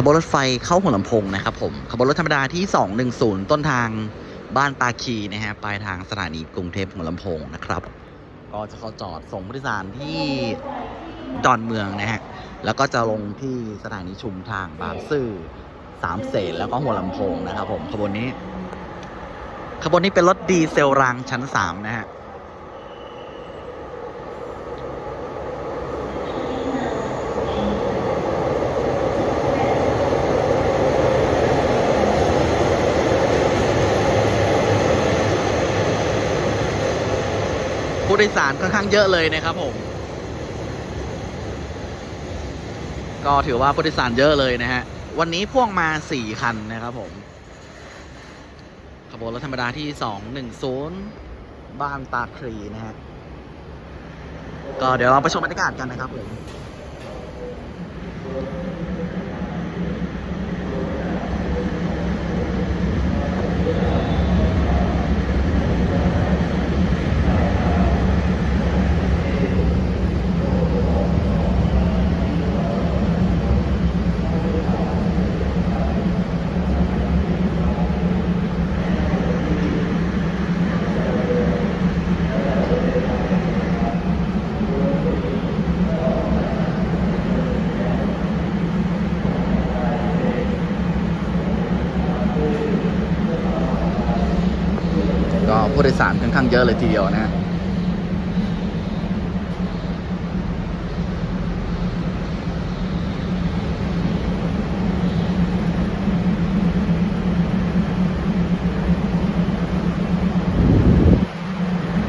ขบวนรถไฟเข้าหัวลำโพงนะครับผมขบวนรถธรรมดาที่ 210 ต้นทางบ้านตาคีนะฮะปลายทางสถานีกรุงเทพหัวลำโพงนะครับ ก็จะเข้าจอดส่งผู้โดยสารที่ดอนเมืองนะฮะแล้วก็จะลงที่สถานีชุมทางบางซื่อสามเสนแล้วก็หัวลำโพงนะครับผมขบวนนี้ ขบวนนี้เป็นรถดีเซลรางชั้น 3 นะฮะ ผู้โดยสารค่อนข้างเยอะเลยนะครับผม ก็ถือว่าผู้โดยสารเยอะเลยนะฮะ วันนี้พ่วงมา 4 คันนะครับผม ขบวนรถธรรมดาที่ 210 บ้านตาครีนะฮะ ก็เดี๋ยวเราไปชมบรรยากาศกันนะครับผม ก็ผู้โดยสารค่อนข้างเยอะเลยทีเดียวนะฮะ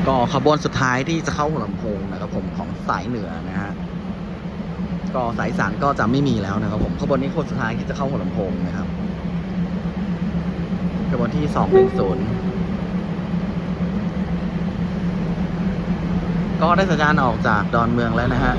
ก็ขบวนสุดท้ายที่จะเข้าหัวลำโพงนะครับผมของสายเหนือนะฮะก็สายสานก็จะไม่มีแล้วนะครับผมขบวนนี้คนสุดท้ายที่จะเข้าหัวลำโพงนะครับขบวนที่สองหนึ่งศูนย์ ก็ได้สัญญาณออกจากดอนเมืองแล้วนะฮะ